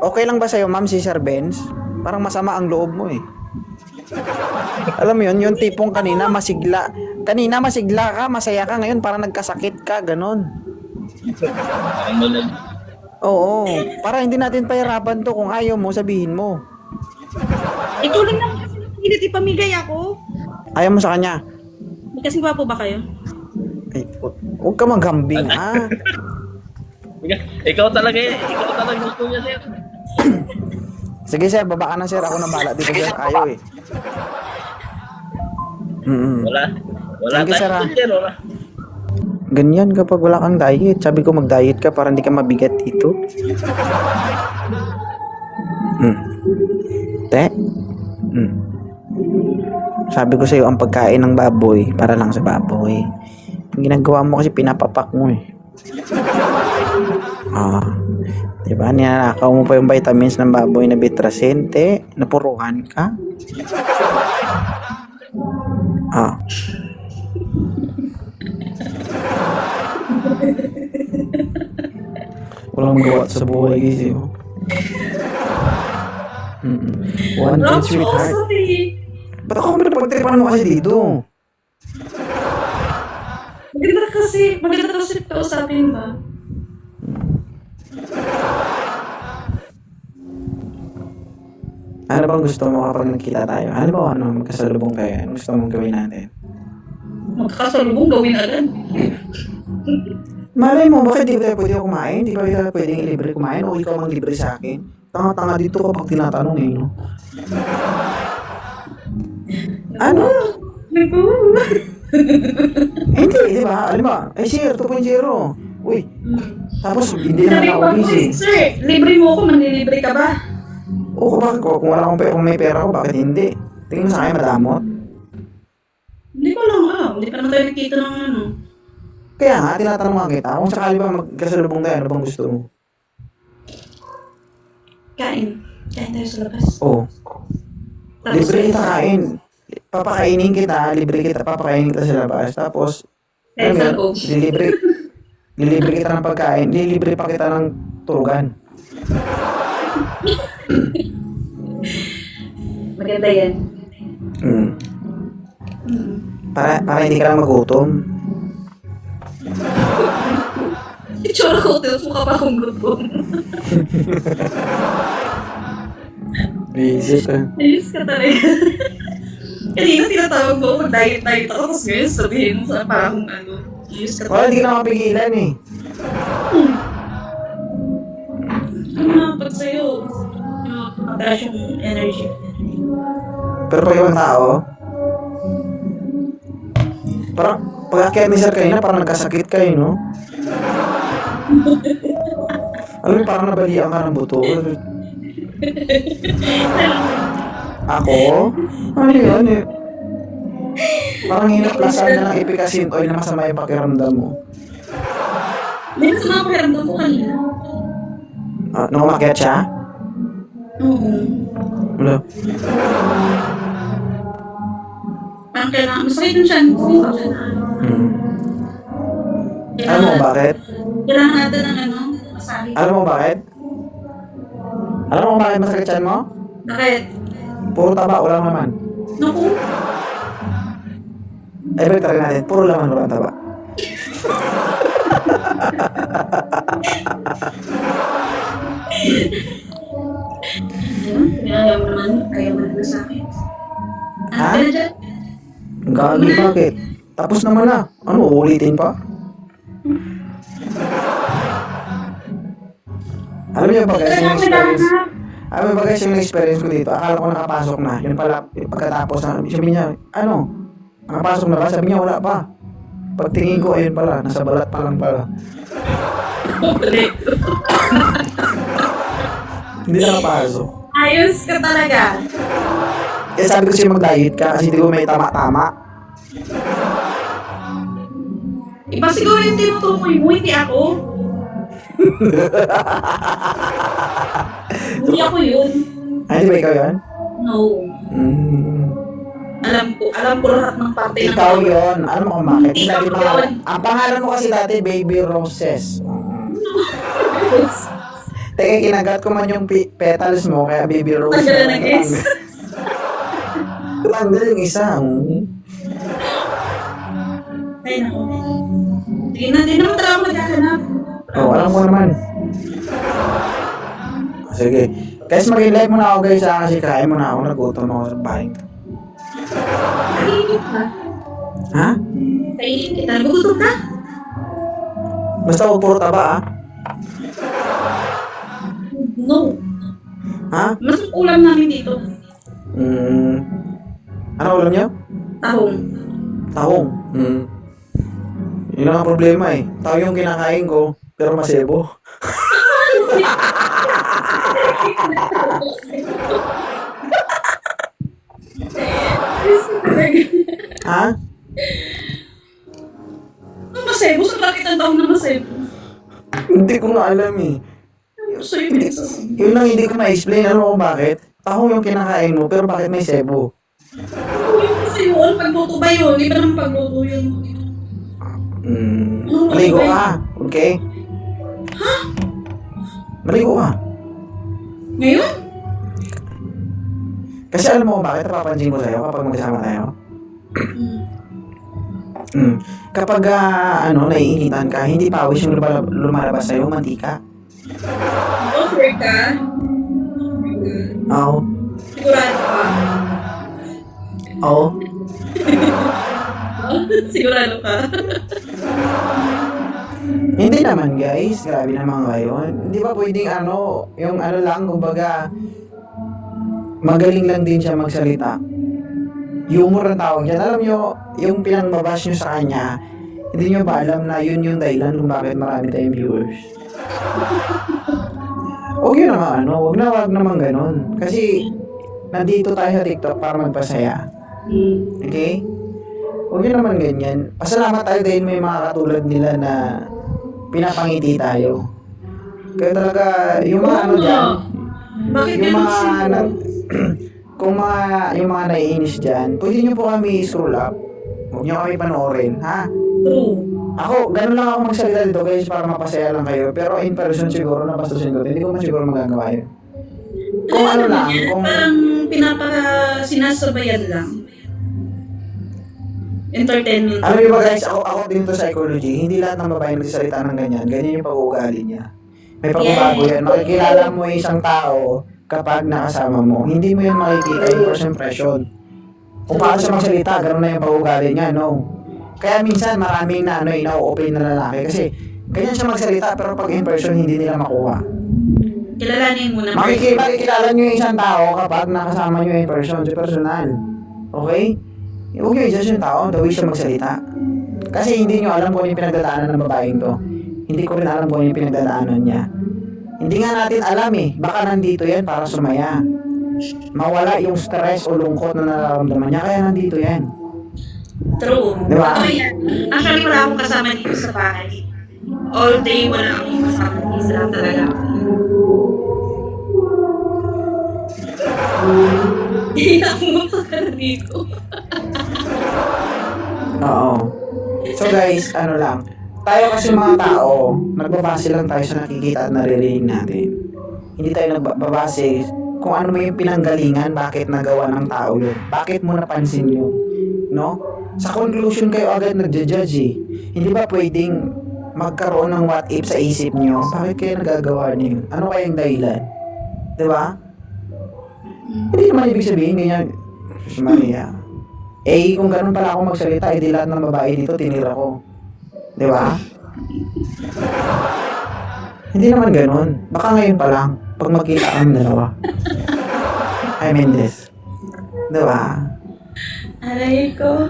Okay lang ba sa'yo, ma'am, si Sir Benz? Parang masama ang loob mo eh. Alam mo yun, yung tipong kanina masigla. Kanina masigla ka, masaya ka, ngayon parang nagkasakit ka, ganon. Oo, para hindi natin pahirapan to kung ayaw mo, sabihin mo. Ikaw lang naman kasi napilit ipamigay ako. Ayaw mo sa kanya. May kasing gwapo ba kayo? Ay, hu- huwag ka maghambing, ha? Ikaw talaga eh. Ikaw talaga gusto niya, sir. Sige, sir, baba ka na, sir. Ako na bala dito, sir. Ayaw eh. Mm Wala. Wala you, sir, tayo ah. sir. Wala. Ganyan kapag wala kang diet. Sabi ko mag-diet ka para hindi ka mabigat dito. Mm. Te? Mm. Sabi ko sa'yo, ang pagkain ng baboy, para lang sa baboy. Ang ginagawa mo kasi pinapapak mo eh. Ah. Diba? Ninanakaw mo pa yung vitamins ng baboy na bitrasente. Napuruhan ka. Ah. Walang magawa sa buhay kasi. Oh. Mm-mm. One good sweetheart. Ba't ako pinapagtripan mo kasi dito? Maganda kasi, maganda kasi kausapin ba? Ano bang gusto mo kapag nagkita tayo? Ano ba ano magkasalubong tayo? Ano gusto mong gawin natin? Magkakasalubong gawin agad. Malay mo, bakit di ba tayo pwede kumain? Di ba tayo pwedeng libre kumain? O ikaw mang libre sa akin? Tanga-tanga dito kapag tinatanong eh, no? Ano? Naku. Hindi, di ba? Alam ba? Eh, sir, 2.0. Uy, tapos hindi na Sabi ako ko, busy. sir, libre mo ako, manlilibre ka ba? Oo, bakit ko? Kung wala akong pera, kung may pera ko, bakit hindi? Tingin mo sa akin, madamot? Hindi ko alam. Hindi pa naman tayo nakita ng ano. Kaya nga, tinatanong nga kita, kung sakali ba magkasalubong tayo, ano bang gusto mo? Kain. Kain tayo sa labas. Oo. Tapos, libre kita kain. Papakainin kita, libre kita, papakainin kita sa labas. Tapos, Kahit mo sa loob. lilibre, lilibre kita ng pagkain, lilibre pa kita ng tulugan. Maganda yan. Mm. Mm. Para, para hindi ka lang magutom. Itsura ko, tilas mo ka pa akong gutom. Busy ka. Ayos ka talaga. Kanina tinatawag mo, mag-diet-diet ako, tapos ngayon sabihin mo sa parang ano, ayos ka Wala, hindi ka na mapigilan eh. Ano nga pag sa'yo? Yung mataas yung energy. Pero pag ibang tao, parang pag akyat ni Sir kanina, parang nagkasakit kayo, no? Alam mo, parang nabalian ka ng buto. Ako? Ano yun eh? Parang hinaplasan na ng ipikasin oil na masama yung pakiramdam mo. Na sa mga pakiramdam ko kanina. Ah, nung umakyat siya? Oo. Wala. Parang kailangan, masakit yung ko. Hmm. Alam mo bakit? Kailangan natin ng ano, masahe. Alam mo bakit? Alam mo bakit masakit siyan mo? Bakit? Puro taba, walang laman. Naku, Ay, balik talaga natin. Puro laman, walang taba. kaya mo naman, kaya mo naman sa akin. Ha? Ang gagi, bakit? Tapos naman na. Ano, uulitin pa? Alam niyo ba guys, yung experience, alam niyo ba guys, yung experience ko dito, akala ko nakapasok na. Yun pala, pagkatapos na, sabi niya, ano, nakapasok na ba? Sabi niya, wala pa. Pagtingin ko, ayun pala, nasa balat pa lang pala. Hindi nakapasok. Ayos ka talaga. Eh, sabi ko siya mag-diet ka kasi hindi ko may tama-tama. Iba siguro yung tinutukoy mo, hindi ako. hindi ako yun. Ay, di ba ikaw yun? No. Mm. Alam ko, alam ko lahat ng parte ng Ikaw yun. Alam mo kung bakit? Hindi pangalan. yun. Ang pangalan mo kasi dati, Baby Roses. Teka, kinagat ko man yung pi- petals mo, kaya baby rose. Tanggalan ng S. Tanggal yung isa. mm. Ay, naku. Hindi na, hindi naman talaga ako maghahanap. Oh, alam ko naman. Sige. Guys, mag-live muna ako guys ha, kasi kain muna ako. Nagutom ako sa bahay. Ka. Ha? Kainin kita. Nagugutom ka? Basta huwag puro taba ha? No. Ha? Mas ulam namin dito. Mm. Ano ulam niyo? Tahong. Tahong. Mm. Yun ang problema eh. Tao yung kinakain ko, pero masebo. Ha? Ang masebo? Sa bakit ang tahong na masebo? Hindi ko nga alam eh. So, yun. Yun lang hindi ko ma-explain. Ano kung bakit? Tahong yung kinakain mo, pero bakit may sebo? Kasi yun, pagluto ba yun? Iba naman pagluto yun. Mm. Maligo ka. Okay? Ha? Maligo ka. Ngayon? Kasi alam mo bakit napapansin ko sa'yo kapag magkasama tayo? Mm. Kapag ah, ano, naiinitan ka, hindi pawis yung lumala- lumalabas sa'yo, mantika. Offer ka? Oo. Sigurado ka? Oo. Sigurado ka? Hindi naman guys, grabe naman kayo. Hindi ba pwedeng ano, yung ano lang, kumbaga, magaling lang din siya magsalita. Humor ang tawag dyan. Alam nyo, yung pinangbabash nyo sa kanya, hindi nyo ba alam na yun yung dahilan kung bakit marami tayong viewers? Huwag yun naman, ano, huwag na wag naman ganun. Kasi, nandito tayo sa TikTok para magpasaya. Okay? Huwag yun naman ganyan. Pasalamat tayo dahil may mga katulad nila na pinapangiti tayo. Kaya talaga, yung mga ano dyan, Bakit yung ganun mga, na, kung mga, yung mga naiinis dyan, pwede nyo po kami scroll up. Huwag nyo kami panoorin, ha? True. Ako, ganun lang ako magsalita dito guys para mapasaya lang kayo. Pero in person siguro, nabastusin ko. Hindi ko man siguro magagawa yun. Kung ano lang, kung... Parang pinapa sinasabayan lang. Entertainment. Alam niyo ba guys, ako, ako din to psychology, hindi lahat ng babae nagsasalita ng ganyan. Ganyan yung pag-uugali niya. May pagbabago yan. Makikilala mo yung isang tao kapag nakasama mo. Hindi mo yan makikita yung first impression. Kung paano siya magsalita, gano'n na yung pag-uugali niya, no? Kaya minsan maraming na ano, ina-open na lalaki kasi ganyan siya magsalita pero pag in person hindi nila makuha. Kilalanin mo na. Makiki makikilala nyo yung isang tao kapag nakasama nyo in person, sa personal. Okay? Huwag nyo i-judge yung tao, the way siya magsalita. Kasi hindi nyo alam kung ano yung pinagdadaanan ng babaeng to. Hindi ko rin alam kung ano yung pinagdadaanan niya. Hindi nga natin alam eh. Baka nandito yan para sumaya. Mawala yung stress o lungkot na nararamdaman niya, kaya nandito yan. True. Di ba? Totoo yan. Actually, wala akong kasama dito sa bahay. All day, wala akong kasama dito sa talaga. Na pumunta ka dito. Oo. So guys, ano lang, tayo kasi mga tao, nagbabase lang tayo sa nakikita at naririnig natin. Hindi tayo nagbabase kung ano may pinanggalingan, bakit nagawa ng tao yun. Bakit mo napansin yun? No? Sa conclusion kayo agad nagja-judge eh. Hindi ba pwedeng magkaroon ng what if sa isip nyo? Bakit kayo nagagawa niyo yun? Ano kayang dahilan? Di ba? Hindi naman ibig sabihin ganyan. Maria. Eh, kung ganun pala ako magsalita, eh di lahat ng babae dito tinira ko. Di ba? Hindi naman ganun. Baka ngayon pa lang, pag magkita kami dalawa. I mean this. Di ba? Aray ko.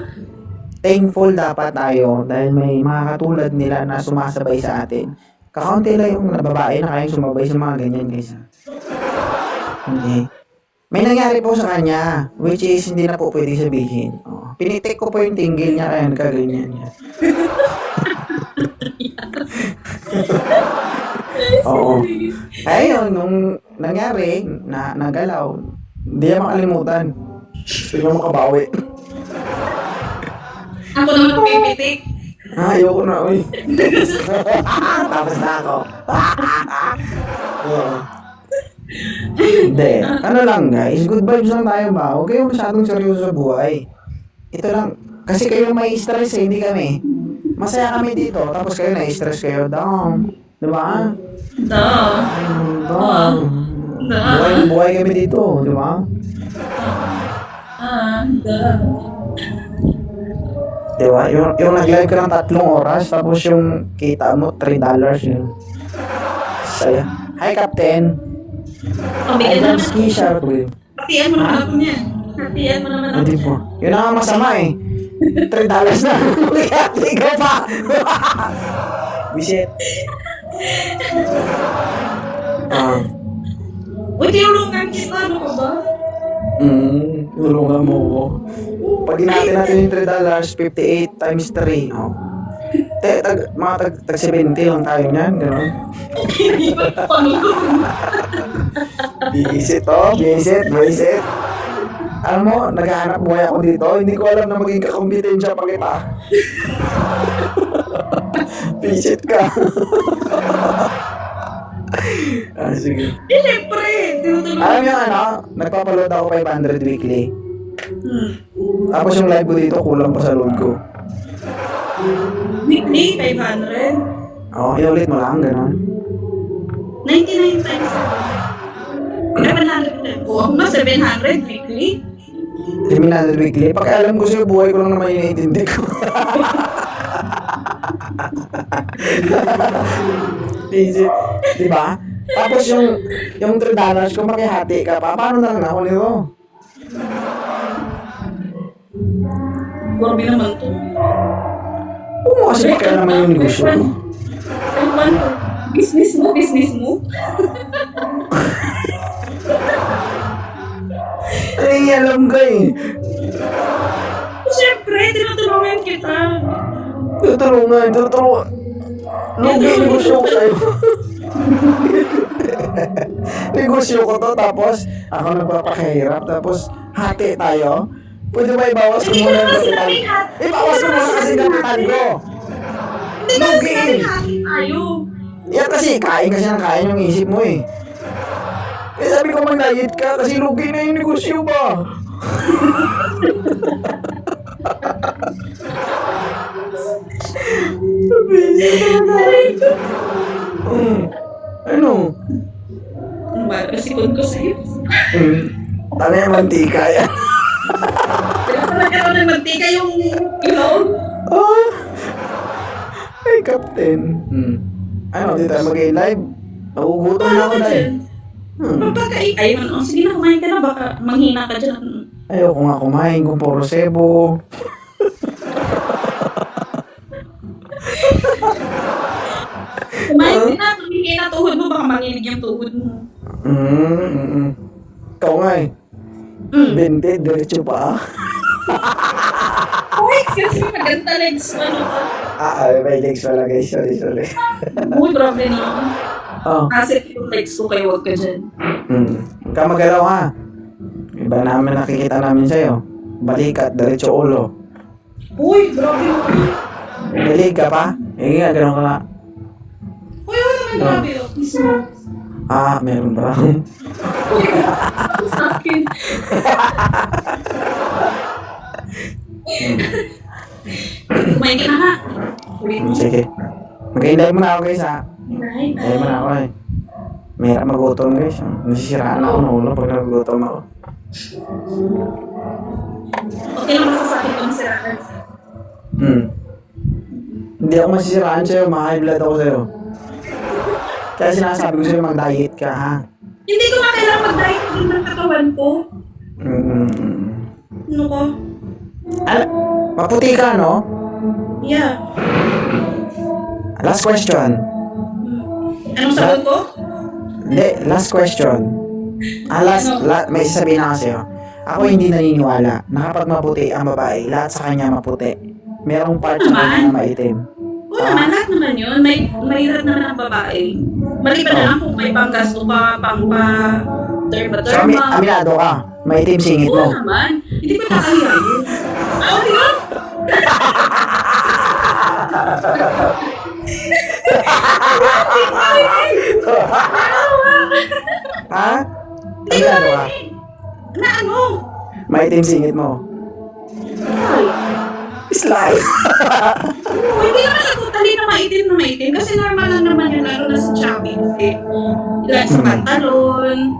Thankful dapat tayo dahil may mga katulad nila na sumasabay sa atin. Kakaunti lang yung babae na kayang sumabay sa mga ganyan guys. ha? Okay. May nangyari po sa kanya, which is hindi na po pwede sabihin. Oh, pinitik ko po yung tinggil niya kaya nagkaganyan niya. Oo. Ayun, nung nangyari, na nagalaw, hindi niya makalimutan. Hindi na makabawi. Ako naman pipitik. Ah, ayoko na, uy. Tapos na ako. Oo. Hindi. Ano lang guys, good vibes lang tayo ba? Huwag kayong masyadong seryoso sa buhay. Ito lang. Kasi kayo may stress eh, hindi kami. Masaya kami dito, tapos kayo na-stress kayo. Down. Di ba? Duh. Down. Buhay, buhay kami dito, di ba? Di ba? Yung, yung nag-live ka ng tatlong oras, tapos yung kita mo, $3 yun. Saya. Hi, Captain. Pabigyan Hi, naman. Ski Will. Hatian mo naman ako niyan. Hatian mo naman ako. Hindi po. Yun ang masama eh. $3 na. Hati ka pa. Bisit. Ah. Uy, tinulungan kita. Ano ka ba? Mm, tulungan mo ko. Pag natin natin yung $3, 58 times 3. Oh. Te, tag, mga tag, tag 70 lang tayo niyan. Gano'n. Hindi ba panulong? Bisit oh, bisit, bisit. Alam mo, naghahanap buhay ako dito. Hindi ko alam na maging kakompetensya pa kita. Bisit ka. ah, sige. Eh, syempre. Tinutulungan. Alam yung ano, nagpapaload ako 500 weekly. Hmm. Tapos yung live ko dito, kulang pa sa load ko. Weekly, 500. Oo, oh, inulit mo lang, gano'n. 99 times 700. Oo, ako nga 700 weekly. 700 weekly. Pag alam ko sa'yo, buhay ko lang naman yung iniintindi ko. Di ba? Tapos yung yung 3 dollars ko makihati ka pa, paano na lang ako nito? Grabe naman to. Kung mo kasi pa naman yung negosyo ko. Ano? Business mo, business mo. Ay, alam ka eh. Siyempre, tinutulungan kita. Tutulungan, tutulungan. Lugi, negosyo ko sa'yo. negosyo ko to, tapos ako nagpapakahirap, tapos hati tayo. Pwede ba ibawas ko muna yung kapital? sinabing. Ibawas ko muna kasi kapital ko. Hindi ka Lugi. sinabi hati tayo. Yan kasi, kain kasi ng kain yung isip mo eh. Eh sabi ko mag-diet ka kasi lugi na yung negosyo ba? Hmm. Ano? Ba? Kasikon ko sa'yo. Hmm. Tama yung mantika yan. Kaya pala ka ng mantika yung ilong. Ah. Ay, Captain. Hmm. Ano, di tayo mag-live? Nagugutom na ako dahil. Hmm. Magpakain. Ayun, oh, sige na, kumain ka na. Baka manghina ka dyan. Ayoko nga kumain kung puro sebo. Kumain ka na. Tumingin na tuhod mo. Baka manginig yung tuhod mo. Mm, mm, mm. Ikaw nga eh. Mm. Bente, diretso pa. Oh, excuse me. Maganda legs. Ano ka? Ah, ah, may legs pala guys. Sorry, sorry. Uy, grabe na. Oh. Asset yung legs ko kayo. Huwag ka dyan. Mm. Huwag ka magalaw ha. Iba namin nakikita namin sa'yo. Balikat, diretso ulo. Uy, grabe mo. Dalig ka pa? Eh nga, ganun ka nga. Uy, wala naman grabe. Oh. Kiss mo. Ah, meron. Uy, sa akin. Kumain ka na ha. Uy, Sige. Mag-hinday mo na ako guys ha. Right. Mo na ako eh. Mahirap magutom guys. Nasisiraan ako ng ulo pag nagutom ako. Okay lang masasabi ko ng sirahan. Hmm. Hindi ako masisiraan sa'yo, ma-high blood ako sa'yo. Kaya sinasabi ko sa'yo mag-diet ka ha. Hindi ko nga kailangan mag-diet din ng katawan ko. Mm. Ano ko? Al maputi ka no? Yeah. Last question. Anong sagot ko? Hindi, last question. Ah, last, la, may sasabihin na kasi Ako hindi naniniwala na kapag maputi ang babae, lahat sa kanya maputi. Merong part sa Naman. kanya na maitim. Oo naman, lahat naman yun. May, mahirap naman ang babae. Maliban na lang kung may panggasto pa, pang pa, So, ami, aminado ka. Maitim singit Oo mo. naman. Hindi ko nakakaya yun. Ah, di ba? Ha? Ano ginagawa? Na ano? Maitim singit mo. Slide. Oh, hindi naman siya totally na maitim na maitim. Kasi normal lang naman yun, lalo na sa chubby. Eh, like sa pantalon,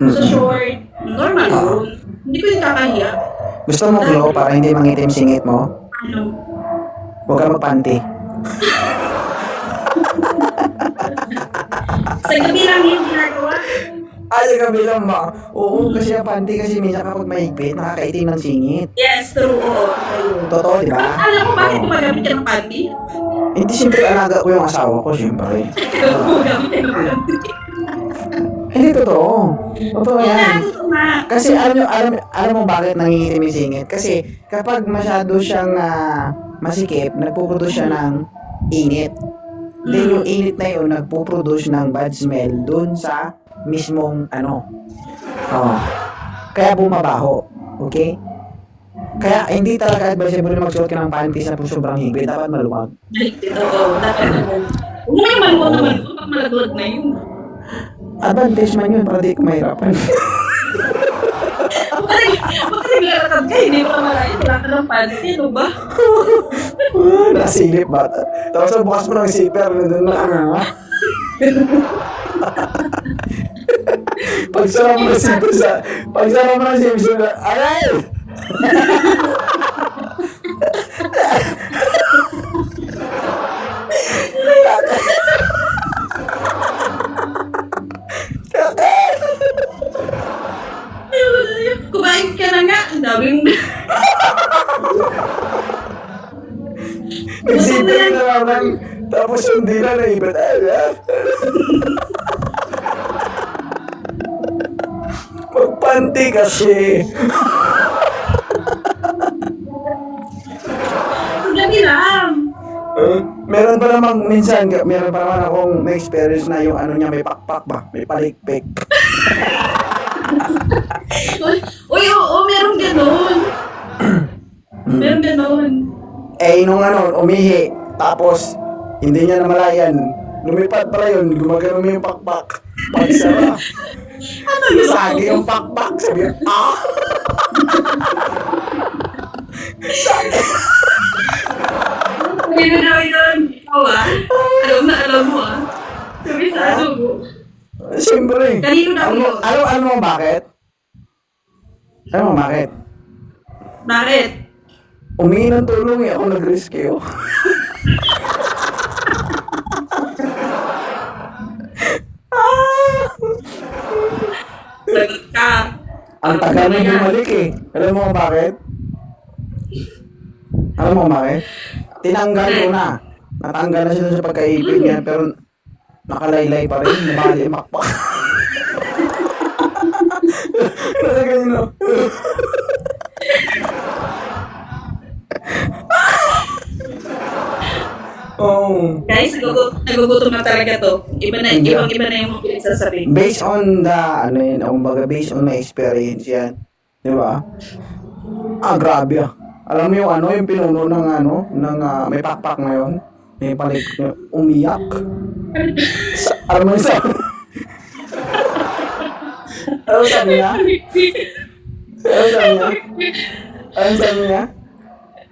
sa short, normal yun. Hindi ko yung kakahiya. Gusto mo glow para hindi mangitim singit mo? Ano? Huwag ka magpanty. Sa gabi lang yung ginagawa. Ay, kabilang ba? Oo, kasi ang panty kasi minsan kapag mahigpit, nakakaitim ng singit. Yes, true. Oo. Totoo, di ba? Alam mo bakit gumagamit ka ng panty? Hindi siyempre alaga ko yung asawa ko, siyempre. Gumagamit ka ng panty. Hindi totoo. Totoo yan. Kaya, totoo nga. Kasi alam mo, alam, alam mo bakit nangingitim yung singit? Kasi kapag masyado siyang ah, masikip, nagpuproduce siya ng init. Then yung init na yun, nagpuproduce ng bad smell dun sa mismong ano. Oh. Kaya bumabaho. Okay? Kaya hindi talaga advisable na magsuot ka ng panties na sobrang higpit. Dapat maluwag. Baligtad, oo. Dapat naman. Huwag mo yung maluwag na maluwag pag malaglag na yun. Advantage man yun para di ka mahirapan. naglalakad ka, hindi mo ka malayo. Wala ka ng panty, ano ba? Nasilip ba? Tapos sa bukas mo ng zipper, nandun na nga. pag sarap mo ng zipper sa... Pag sarap mo ng zipper sa... Aray! naman. Tapos yung dila na ibat. Ay, Magpanti kasi. Gabi lang. Uh, meron pa namang minsan, meron pa naman akong may experience na yung ano niya may pakpak ba? May palikpik. Uy, oo, meron ganun. Meron ganun. Eh, nung ano, umihi, tapos, hindi niya namalayan. Lumipad pala yun, gumagano mo yung pakpak. Pagsara, Ano yun? sagi yung pakpak. Sabi niya, ah! Hindi na daw yun. Ikaw ah. Alam na alam mo ah. Sabi sa ano mo. Siyempre. Kanino daw Ano, yun? ano, ano mo bakit? Ano mo bakit? Bakit? Umingi ng tulong eh, ako nag-rescue. Lagot ka. Ang tagal na bumalik eh. Alam mo kung bakit? Alam mo bakit? Tinanggal ko na. Natanggal na siya sa pagkaibig niya, pero nakalaylay pa rin. Mali, makpak. Nasa ganyan no? Oh. Guys, nagugut- nagugutom na talaga to. Iba na, Hindi. ibang iba na yung mga pinagsasabi. Based on the, ano yun, kumbaga, based on my experience yan. Di ba? Ah, grabe ah. Alam mo yung ano, yung pinuno ng ano, ng ah, may pakpak na yun. May palik, umiyak. Sa, alam mo yung sabi? ano sabi niya? Ano sabi niya? Ano sabi niya?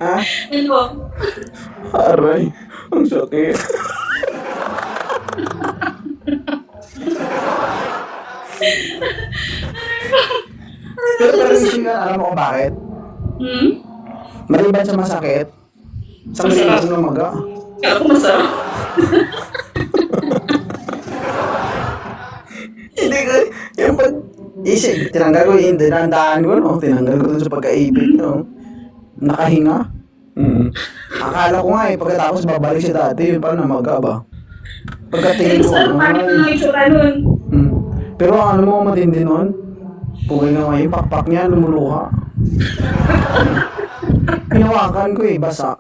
Ha? Ano? Aray, ang sakit. pero pero siya, alam mo kung bakit? Hmm? Maliban sa masakit, sa Masarap. ng umaga. Kala ko masarap. Hindi ko, yung pag, isip, tinanggal ko yung dinandaan ko, no? Tinanggal ko dun sa pagkaibig, no? Nakahinga. Mm. Akala ko nga eh, pagkatapos babalik siya dati, yun pala namaga ba? Pagkatingin ko, Gusto ko pangit na itsura nun. mm. Pero ano mo matindi nun? Pugay nga nga yung pakpak niya, lumuluha. Hinawakan ko eh, basa.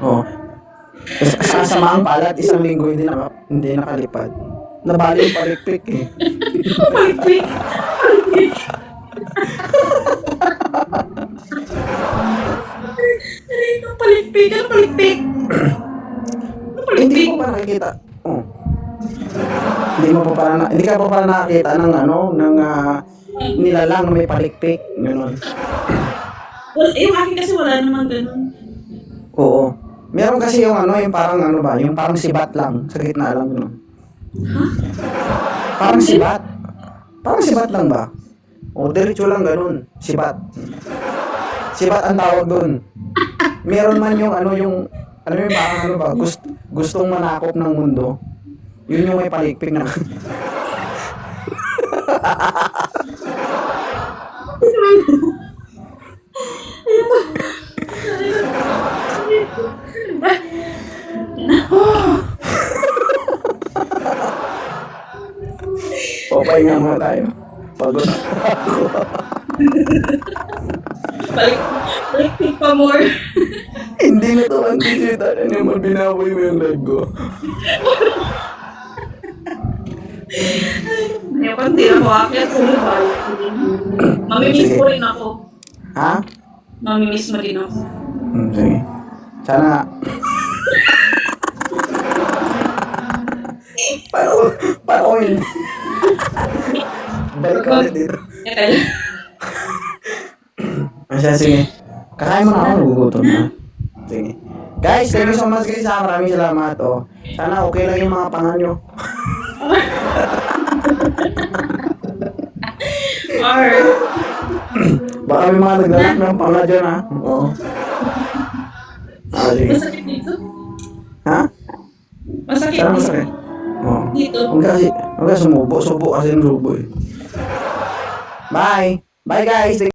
oh. Sa kasamaang palat, isang linggo hindi, naka, hindi nakalipad. Nabali yung palikpik eh. Palikpik. Hindi ka pa pala nakakita ng ano, ng ah, nilalang may palikpik. Ganun. Well, eh, yung akin kasi wala namang ganun. Oo. Meron kasi yung ano, yung parang ano ba, yung parang sibat lang, sa gitna lang yun. Parang sibat. Parang sibat lang ba? O, diretso lang ganun. Sibat. Sibat ang tawag doon. Meron man yung ano, yung, ano yung parang ano ba, gust, gustong manakop ng mundo. Yun yung may palikpik na. o, pahinga muna tayo. Pagod ako. Balik, balik pick pa more. Hindi na to ang t-shirt. Ano naman binaboy mo yung leg ko. Ngayon, pag tira ko akyat sa lugar, mamimiss ko rin ako. Ha? Mamimiss mo din ako. Hmm, sige. Sana... Paano ko yun? Balik ka ulit dito. Etel. Asya, sige. Kakain mo na ako, nagugutom na. Sige. Guys, thank you so much guys. ha. Maraming salamat. Oh. Sana okay lang yung mga pangan nyo. Or, Baka may mga naglalak ng panga dyan ha. Oo. Ah, masakit dito. Ha? Masakit dito. masakit. Oo. Dito. Huwag ka kasi, huwag ka sumubo. Subo kasi yung subo eh. Bye! Bye guys!